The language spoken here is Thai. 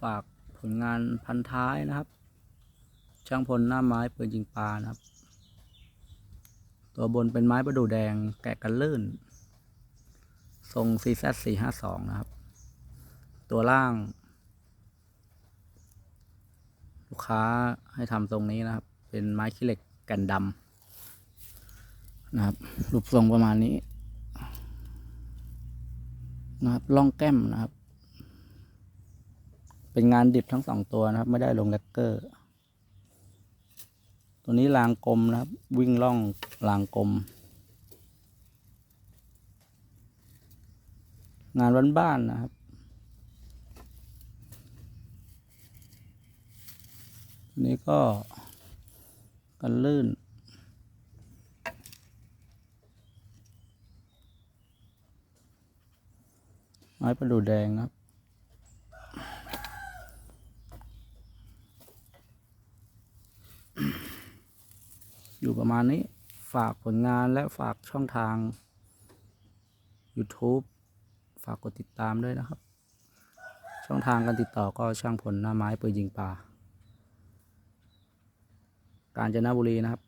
ฝากผลงานพันท้ายนะครับ ช่างพลหน้าไม้ปืนยิงปลานะครับ ตัวบนเป็นไม้ประดู่แดงแกะกันลื่น ทรง CZ 452 นะครับ ตัวล่าง ลูกค้าให้ทำทรงนี้นะครับ เป็นไม้ขี้เหล็กแก่นดำนะครับ รูปทรงประมาณนี้นะครับล่องแก้มนะครับ เป็นงานดิบทั้งสองตัวนะครับ ไม่ได้ลงแลกเกอร์ ตัวนี้รางกลมนะครับ วิ่งล่องรางกลม งานบ้านๆนะครับอันนี้ก็กันลื่น ไม้ประดูแดงครับ อยู่ประมาณนี้ฝากผลงานและฝากช่องทาง YouTube ฝากกดติดตามด้วยนะครับ ช่องทางการติดต่อก็ช่างผลหน้าไม้ปืนยิงปลา กาญจนบุรีนะครับ